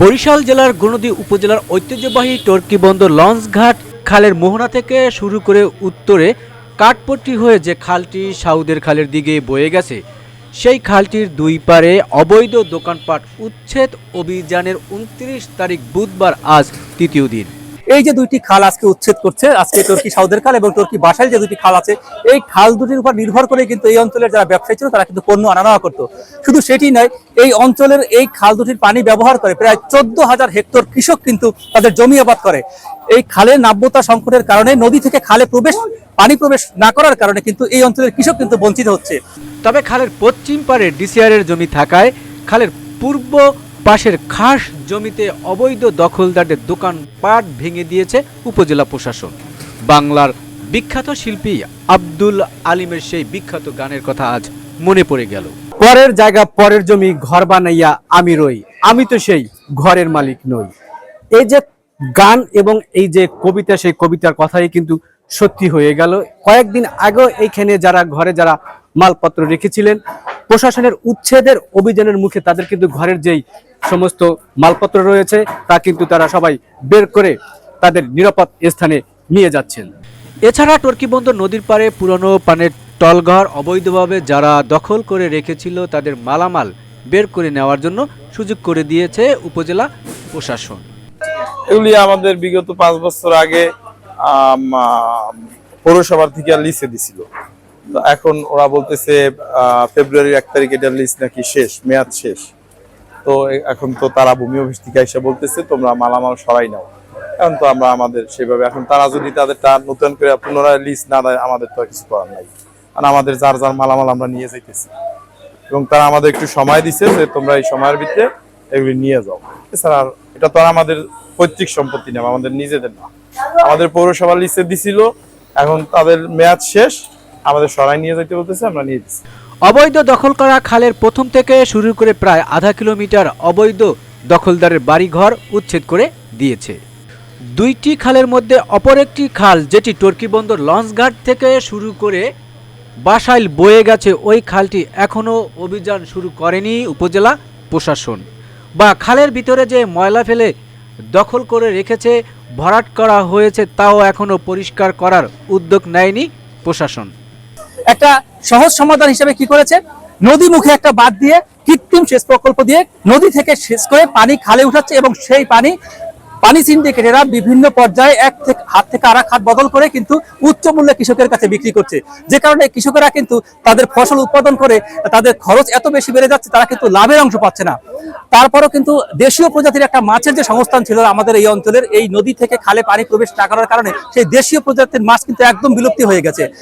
বরিশাল জেলার গণদী উপজেলার ঐতিহ্যবাহী টর্কি বন্দর লঞ্চঘাট খালের মোহনা থেকে শুরু করে উত্তরে কাঠপট্টি হয়ে যে খালটি সাউদের খালের দিকে বয়ে গেছে, সেই খালটির দুই পারে অবৈধ দোকানপাট উচ্ছেদ অভিযানের উনত্রিশ তারিখ বুধবার আজ তৃতীয় দিন। এই যে দুইটি খাল আজকে উচ্ছেদ করছে, আজকে টর্কি সাউদের খাল এবং টর্কি বাসাইল যে দুইটি খাল আছে, এই খাল দুটির উপর নির্ভর করে কিন্তু এই অঞ্চলের যারা ব্যবসায়ী ছিল, তারা কিন্তু পণ্য আনা করতো। শুধু সেটি নয়, এই অঞ্চলের এই খাল দুটির পানি ব্যবহার করে প্রায় চোদ্দ হাজার হেক্টর কৃষক কিন্তু তাদের জমি আবাদ করে। এই খালের নাব্যতা সংকটের কারণে নদী থেকে খালে প্রবেশ, পানি প্রবেশ না করার কারণে কিন্তু এই অঞ্চলের কৃষক কিন্তু বঞ্চিত হচ্ছে। তবে খালের পশ্চিম পারে ডিসিআরের জমি থাকায় খালের পূর্ব পাশের খাস জমিতে অবৈধ দখলদারদের দোকান পাট ভেঙে দিয়েছে উপজেলা প্রশাসন। বাংলার বিখ্যাত শিল্পী আব্দুল আলিমের সেই বিখ্যাত গানের কথা আজ মনে পড়ে গেল। পরের জায়গা, পরের জমি, ঘর বানাইয়া আমি রই, আমি তো সেই ঘরের মালিক নই। এই যে গান এবং এই যে কবিতা, সেই কবিতার কথাই কিন্তু সত্যি হয়ে গেল। কয়েকদিন আগেও এইখানে যারা, ঘরে যারা মালপত্র রেখেছিলেন প্রশাসনের উচ্ছেদের অভিযানের মুখে তাদের কিন্তু ঘরের যেই সমস্ত মালপত্র রয়েছে তা কিন্তু তারা সবাই বের করে তাদের নিরাপদ স্থানে নিয়ে যাচ্ছেন। এছাড়া টর্কি বন্দর নদীর পাড়ে পুরনো পানের টলঘর অবৈধভাবে যারা দখল করে রেখেছিল তাদের মালামাল বের করে নেওয়ার জন্য সুযোগ করে দিয়েছে উপজেলা প্রশাসন। এগুলি আমাদের বিগত পাঁচ বছর আগে আহ, পৌরসভার থেকে লিসে দিছিল। এখন ওরা বলতেছে আহ, ফেব্রুয়ারির এক তারিখ এটার লিস্ট নাকি শেষ মেয়াদ শেষ। তো এখন তো তারা ভূমি অফিস এসে বলতেছে তোমরা মালামাল সরাই নাও। এখন তো আমরা আমাদের সেভাবে এখন তারা যদি তাদেরটা নতুন করে পুনরায় লিস্ট না দেয় আমাদের তো আর কিছু করার নাই। কারণ আমাদের যার যার মালামাল আমরা নিয়ে যাইতেছি। এবং তারা আমাদের একটু সময় দিছে যে তোমরা এই সময়ের ভিতরে এগুলি নিয়ে যাও। এছাড়া এটা তো আর আমাদের পৈতৃক সম্পত্তি না আমাদের নিজেদের না। আমাদের পৌরসভা লিস্টে দিছিল এখন তাদের মেয়াদ শেষ আমাদের সরাই নিয়ে যাইতে বলতেছে, আমরা নিয়ে দিচ্ছি অবৈধ দখল করা খালের প্রথম থেকে শুরু করে প্রায় আধা কিলোমিটার অবৈধ দখলদারের বাড়িঘর উচ্ছেদ করে দিয়েছে। দুইটি খালের মধ্যে অপর একটি খাল, যেটি টর্কি বন্দর লঞ্চঘাট থেকে শুরু করে বাসাইল বয়ে গেছে, ওই খালটি এখনও অভিযান শুরু করেনি উপজেলা প্রশাসন বা খালের ভিতরে যে ময়লা ফেলে দখল করে রেখেছে, ভরাট করা হয়েছে, তাও এখনও পরিষ্কার করার উদ্যোগ নেয়নি প্রশাসন। একটা সহজ সমাধান হিসেবে কি করেছে? নদী মুখে একটা বাদ দিয়ে কৃত্রিম সেচ প্রকল্প দিয়ে নদী থেকে সেচ করে পানি খালে উঠাচ্ছে এবং সেই পানি পানি সিন্ডিকেটেরা বিভিন্ন পর্যায়ে এক থেকে, হাত থেকে আর হাত বদল করে কিন্তু উচ্চ মূল্যে কৃষকের কাছে বিক্রি করছে। যে কারণে কৃষকেরা কিন্তু তাদের ফসল উৎপাদন করে তাদের খরচ এত বেশি বেড়ে যাচ্ছে, তারা কিন্তু লাভের অংশ পাচ্ছে না। তারপরও কিন্তু দেশীয় প্রজাতির একটা মাছের যে সংস্থান ছিল আমাদের এই অঞ্চলের, এই নদী থেকে খালে পানি প্রবেশ না করার কারণে সেই দেশীয় প্রজাতির মাছ কিন্তু একদম বিলুপ্তি হয়ে গেছে।